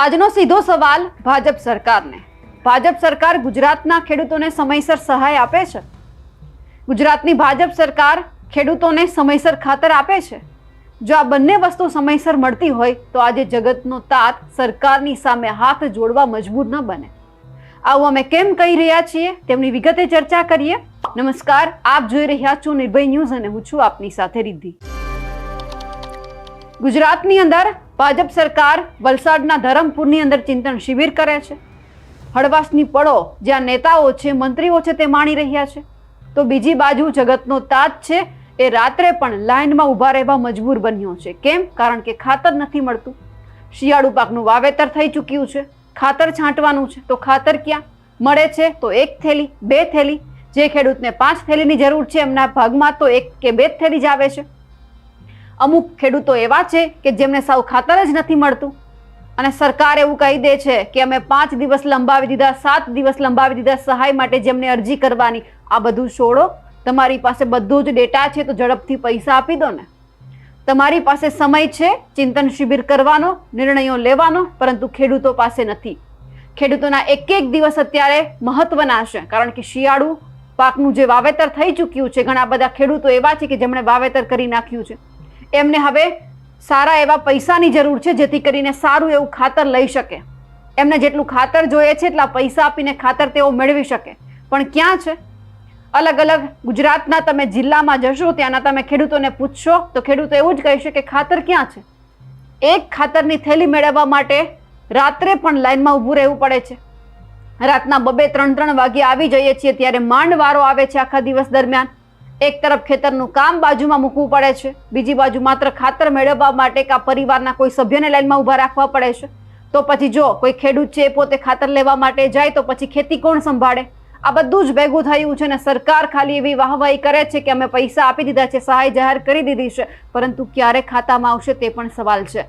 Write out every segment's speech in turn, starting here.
આજનો સીધો સવાલ ભાજપ સરકારને. ભાજપ સરકાર ગુજરાતના ખેડૂતોને સમયસર સહાય આપે છે? ગુજરાતની ભાજપ સરકાર ખેડૂતોને સમયસર ખાતર આપે છે? જો આ બંને વસ્તુ સમયસર મળતી હોય, તો આજે જગતનો તાત સરકારની સામે હાથ જોડવા મજબૂર ન બને. આવું અમે કેમ કહી રહ્યા છીએ? તેમની વિગતે ચર્ચા કરીએ. નમસ્કાર, આપ જોઈ રહ્યા છો નિર્ભય ન્યૂઝ અને હું છું આપની સાથે રિદ્ધિ. ગુજરાતની અંદર ભાજપ સરકાર વલસાડના ધરમપુરની અંદર ચિંતન શિબિર કરે છે. હળવાશની પળો જ્યાં નેતાઓ છે, મંત્રીઓ છે તે માણી રહ્યા છે. તો બીજી બાજુ જગતનો તાજ છે, એ રાત્રે પણ લાઇનમાં ઊભા રહેવા મજબૂર બન્યો છે. કેમ? કારણ કે ખાતર નથી મળતું. શિયાળુ પાકનું વાવેતર થઈ ચૂક્યું છે. ખાતર છાંટવાનું છે. તો ખાતર ક્યાં? મળે છે તો એક થેલી, બે થેલી. જે ખેડૂતને પાંચ થેલીની જરૂર છે, એમના ભાગમાં તો એક કે બે જ થેલી જ આવે છે. અમુક ખેડૂતો એવા છે કે જેમને સાવ ખાતર જ નથી મળતું. અને સરકાર એવું કહી દે છે કે અમે પાંચ દિવસ લંબાવી દીધા, સાત દિવસ લંબાવી દીધા સહાય માટે જેમને અરજી કરવાની. આ બધું છોડો. તમારી પાસે બધું જ ડેટા છે તો ઝડપથી પૈસા આપી દો ને. તમારી પાસે સમય છે, ચિંતન શિબિર કરવાનો, નિર્ણયો લેવાનો, પરંતુ ખેડૂતો પાસે નથી. ખેડૂતોના એક એક દિવસ અત્યારે મહત્વના છે, કારણ કે શિયાળુ પાકનું જે વાવેતર થઈ ચૂક્યું છે, ઘણા બધા ખેડૂતો એવા છે કે જેમણે વાવેતર કરી નાખ્યું છે. એમને હવે સારા એવા પૈસાની જરૂર છે, જેથી કરીને સારું એવું ખાતર લઈ શકે. એમને જેટલું ખાતર જોઈએ છે, એટલા પૈસા આપીને ખાતર તેઓ મેળવી શકે. પણ ક્યાં છે? અલગ અલગ ગુજરાતના તમે જિલ્લામાં જશો, ત્યાંના તમે ખેડૂતોને પૂછશો, તો ખેડૂતો એવું જ કહેશે કે ખાતર ક્યાં છે? એક ખાતરની થેલી મેળવવા માટે રાત્રે પણ લાઇનમાં ઊભું રહેવું પડે છે. રાતના બબે ત્રણ ત્રણ વાગે આવી જઈએ છીએ, ત્યારે માંડ વારો આવે છે આખા દિવસ દરમિયાન. એક તરફ ખેતરનું કામ બાજુમાં મૂકવું પડે છે, બીજી બાજુ માત્ર ખાતર મેળવવા માટે કે પરિવારના કોઈ સભ્યને લાઈનમાં ઊભા રાખવા પડે છે. તો પછી જો કોઈ ખેડૂત છે પોતે ખાતર લેવા માટે જાય તો પછી ખેતી કોણ સંભાળે? આ બધું જ ભેગું થયું છે ને સરકાર ખાલી એવી વાહવાહી કરે છે કે અમે પૈસા આપી દીધા છે, સહાય જાહેર કરી દીધી છે, પરંતુ ક્યારે ખાતામાં આવશે તે પણ સવાલ છે.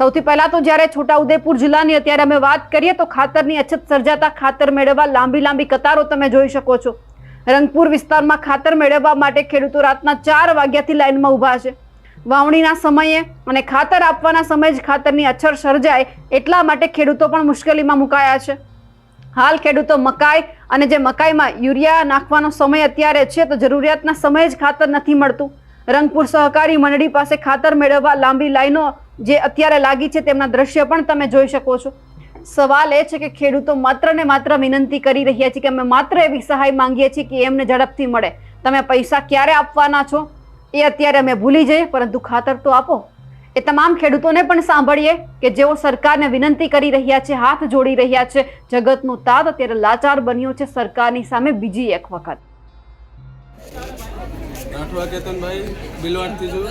સૌથી પહેલા તો જ્યારે છોટાઉદેપુર જિલ્લાની અત્યારે અમે વાત કરીએ તો ખાતરની અછત સર્જાતા ખાતર મેળવવા લાંબી લાંબી કતારો તમે જોઈ શકો છો. રંગપુર વિસ્તારમાં ખાતર મેળવવા માટે ખેડૂતો રાતના ચાર વાગ્યાથી લાઇનમાં ઊભા છે. વાવણીના સમયે અને ખાતર આપવાના સમયે જ ખાતરની અછર સર્જાય એટલા માટે ખેડૂતો પણ મુશ્કેલીમાં મુકાયા છે. હાલ ખેડૂતો મકાઈ અને જે મકાઈમાં યુરિયા નાખવાનો સમય અત્યારે છે તો જરૂરિયાતના સમયે જ ખાતર નથી મળતું. રંગપુર સહકારી મંડળી પાસે ખાતર મેળવવા લાંબી લાઈનો જે અત્યારે લાગી છે તેમના દ્રશ્ય પણ તમે જોઈ શકો છો. સવાલ એ છે કે ખેડૂતો માત્ર ને માત્ર વિનંતી કરી રહ્યા છે કે અમે માત્ર એવી સહાય માંગીએ છીએ કે એમને ઝડપથી મળે. તમે પૈસા ક્યારે આપવાના છો? એ અત્યારે અમે ભૂલી જઈએ, પરંતુ ખાતર તો આપો. એ તમામ ખેડૂતોને પણ સાંભળીએ કે જેઓ સરકારને વિનંતી કરી રહ્યા છે, હાથ જોડી રહ્યા છે, જગતનું તાત અત્યારે લાચાર બન્યો છે સરકારની સામે બીજી એક વખત. રાઠવા કેતનભાઈ બિલવાડથી છું.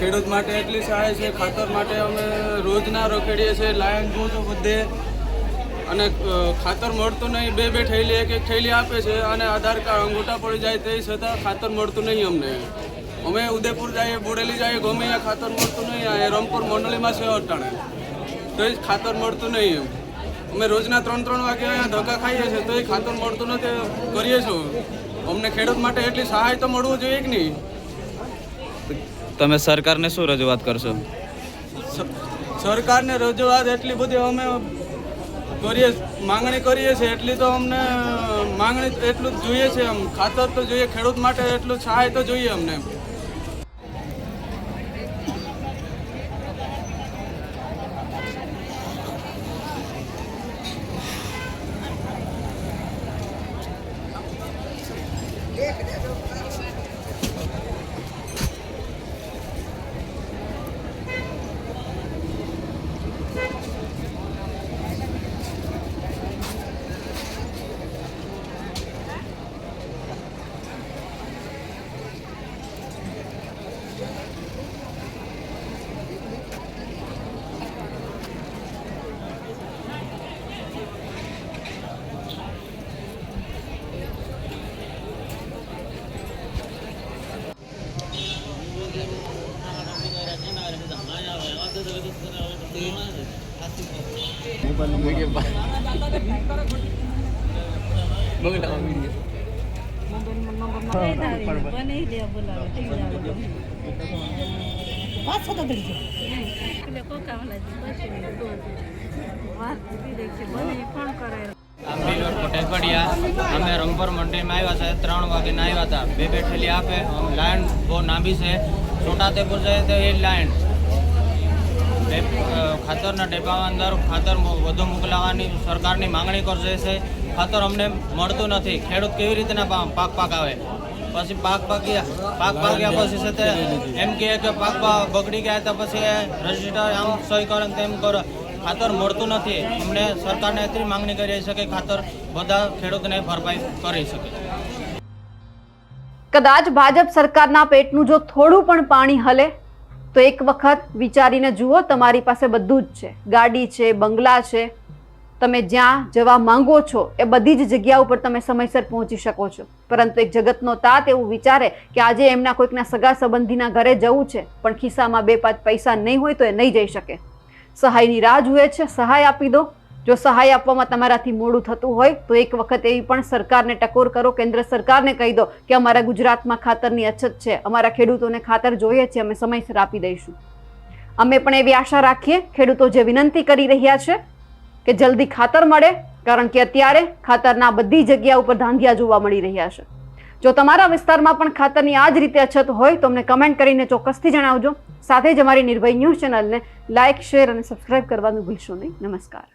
ખેડૂત માટે એટલી સહાય છે, ખાતર માટે અમે રોજના રોકડીએ છીએ, લાયન જોઉં બધે. અને ખાતર મળતું નહીં બે બે થેલી એક એક થેલી આપે છે અને આધાર કાર્ડ અંગૂઠા પડી જાય તે છતાં ખાતર મળતું નહીં અમને. અમે ઉદયપુર જઈએ બોડેલી જઈએ ગમે અહીંયા ખાતર મળતું નહીં આ રમપુર મંડળીમાં છે અટાણે. તો જ ખાતર મળતું નહીં એમ. અમે રોજના ત્રણ ત્રણ વાગે અહીંયા ધક્કા ખાઈએ છીએ તો એ ખાતર મળતું નથી કરીએ છું અમને ખેડૂત માટે એટલી સહાય તો મળવું જોઈએ કે નહીં? તમે સરકારને શું રજૂઆત કરશો? સરકારને રજૂઆત એટલી બધી અમે કરીએ માંગણી કરીએ છીએ, એટલી તો અમને માંગણી એટલું જ જોઈએ છે આમ ખાતર તો જોઈએ, ખેડૂત માટે એટલું સહાય તો જોઈએ અમને અમે રંગપર મંડીમાં આવ્યા છે, ત્રણ વાગે આવ્યા હતા. બે બે ઠેલી આપે લાઈન બહુ લાંબી છે. છોટાદેપુર જાય તો એ લાઈન. ખાતરના ડબ્બામાં અંદર ખાતર વધુ મોકલાવવાની સરકારની માંગણી કરશે છે. ખાતર અમને મળતું નથી. ખેડૂત કેવી રીતના પાક પાક પાકાવે? પછી પાક પાક્યા પાક પાક્યા પછી છે તે એમ કહે કે પાક બગડી ગયા તો પછી રજિસ્ટર આમ સહી કરે ને તેમ કરો. ખાતર મળતું નથી. અમને સરકારને એટલી માંગણી કરી શકે કે ખાતર બધા ખેડૂતને ભરપાઈ કરી શકે. કદાચ ભાજપ સરકારના પેટનું જો થોડું પણ પાણી હલે તો એક વખત વિચારીને જુઓ, તમારી પાસે બધું જ છે. ગાડી છે, બંગલા છે. તમે જ્યાં જવા માંગો છો, એ બધી જ જગ્યા ઉપર તમે સમયસર પહોંચી શકો છો. પરંતુ એક જગતનો તાત એવું વિચારે કે આજે એમના કોઈકના સગા સંબંધીના ઘરે જવું છે, પણ ખિસ્સામાં બે પાંચ પૈસા નહીં હોય તો એ નહીં જઈ શકે. સહાયની રાહ જુએ છે, સહાય આપી દો. જો સહાય આપવામાં તમારાથી મોડું થતું હોય, તો એક વખત એવી પણ સરકારને ટકોર કરો, કેન્દ્ર સરકારને કહી દો કે અમારા ગુજરાતમાં ખાતરની અછત છે, અમારા ખેડૂતોને ખાતર જોઈએ છે અમે સમયસર આપી દઈશું. અમે પણ એવી આશા રાખીએ, ખેડૂતો જે વિનંતી કરી રહ્યા છે કે જલ્દી ખાતર મળે, કારણ કે અત્યારે ખાતરના બધી જગ્યા ઉપર ધાંધિયા જોવા મળી રહ્યા છે. જો તમારા વિસ્તારમાં પણ ખાતરની આ જ રીતે અછત હોય, તો અમને કમેન્ટ કરીને ચોક્કસથી જણાવજો. સાથે જ અમારી નિર્ભય ન્યૂઝ ચેનલને લાઇક શેર અને સબસ્ક્રાઇબ કરવાનું ભૂલશો નહીં. નમસ્કાર.